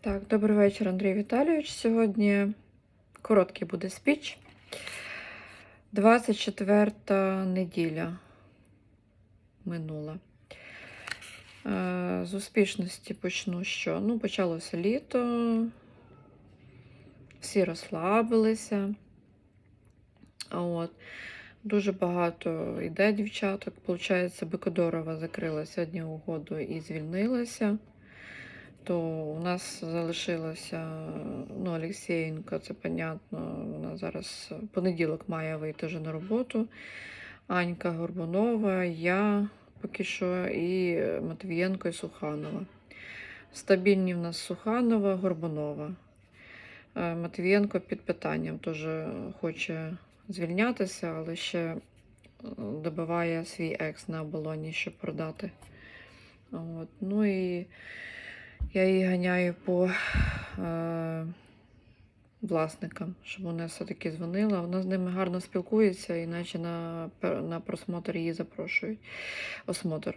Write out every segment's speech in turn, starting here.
Так, добрий вечір, Андрій Віталійович. Сьогодні короткий буде спіч. 24 неділя минула. Е, З успішності почну що? Ну, почалося літо, всі розслабилися. От. Дуже багато йде дівчаток. Получається, Бикодорова закрила сьогодні угоду і звільнилася то у нас залишилося ну, Олексієнко, це понятно. Вона зараз в понеділок має вийти вже на роботу. Анька Горбунова, я поки що, і Матвієнко і Суханова. Стабільні в нас Суханова, Горбунова. Е, Матвієнко під питанням теж хоче звільнятися, але ще е, добиває свій екс на оболоні, щоб продати. От. Ну і я її ганяю по е, власникам, щоб вона все-таки дзвонила. Вона з ними гарно спілкується, іначе на, на просмотр її запрошують. Осмотр.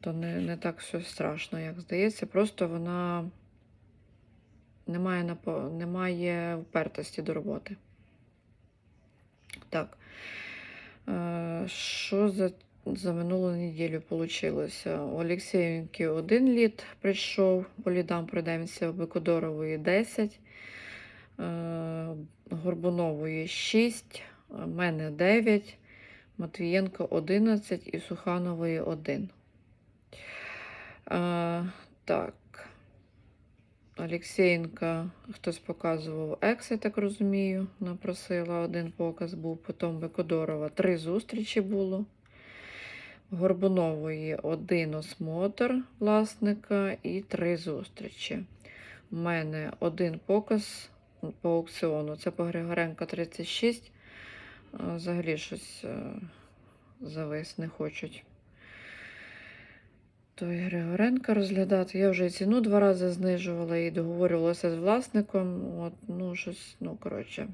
То не, не так все страшно, як здається. Просто вона не має, напо- не має впертості до роботи. Так. Е, Що за за минулу неділю вийшло. У Олексіївки один літ прийшов, по лідам пройдемося, у Бикодорової 10, е, Горбунової 6, мене 9, Матвієнко 11 і Суханової 1. Е, Так. Олексієнка хтось показував екс, я так розумію, напросила один показ був, потім Бекодорова три зустрічі було. Горбунової один осмотр власника і три зустрічі. У мене один показ по аукціону. Це по Григоренка 36. Взагалі щось е, завис не хочуть. Той Григоренка розглядати. Я вже ціну два рази знижувала і договорювалася з власником. От, ну, щось, ну, коротше.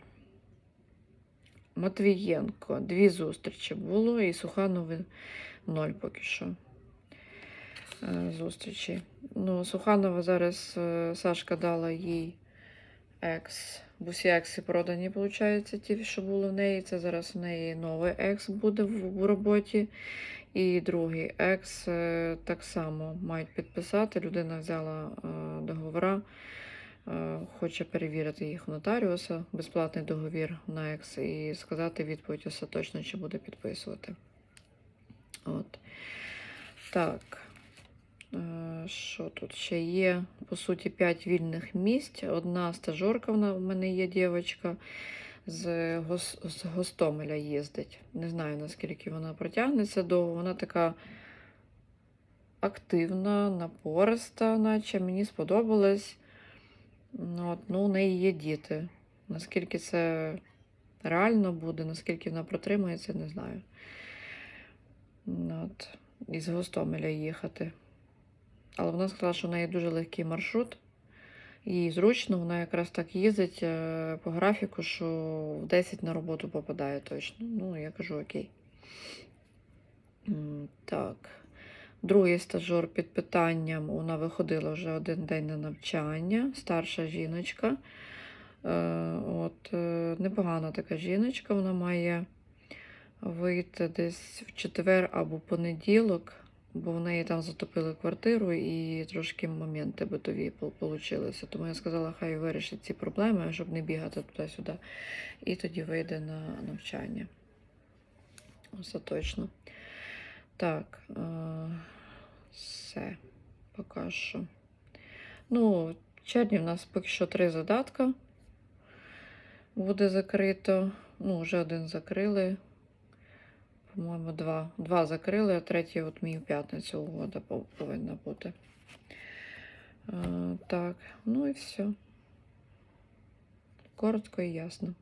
Матвієнко, дві зустрічі було, і Суханови ноль поки що е, зустрічі. Ну, Суханова зараз е, Сашка дала їй екс. Бусі екси продані, виходить, ті, що були в неї. Це зараз в неї новий екс буде в, роботі. І другий екс е, так само мають підписати. Людина взяла договора. Е, Хоче перевірити їх у нотаріуса, безплатний договір на екс, і сказати відповідь остаточно, чи буде підписувати. От. Так. Е, Що тут ще є? По суті, 5 вільних місць. Одна стажерка в мене є дівчинка з, Гос, з Гостомеля їздить. Не знаю, наскільки вона протягнеться довго. Вона така активна, напориста, наче мені сподобалось. Ну, От, ну, у неї є діти. Наскільки це реально буде, наскільки вона протримається, не знаю. Ну, От, із Гостомеля їхати. Але вона сказала, що в неї дуже легкий маршрут. Їй зручно, вона якраз так їздить е, по графіку, що в 10 на роботу попадає точно. Ну, я кажу окей. Так. Другий стажер під питанням. Вона виходила вже один день на навчання, старша жіночка. Е, От, е, непогана така жіночка, вона має вийти десь в четвер або понеділок, бо в неї там затопили квартиру і трошки моменти битові вийшли. Тому я сказала, хай вирішить ці проблеми, щоб не бігати туди-сюди. І тоді вийде на навчання. Остаточно. Так, е, все, поки що. Ну, в червні в нас поки що три задатка буде закрито. Ну, вже один закрили. По-моєму, два. Два закрили, а третій от мій в п'ятницю угода повинна бути. Е, так, ну і все. Коротко і ясно.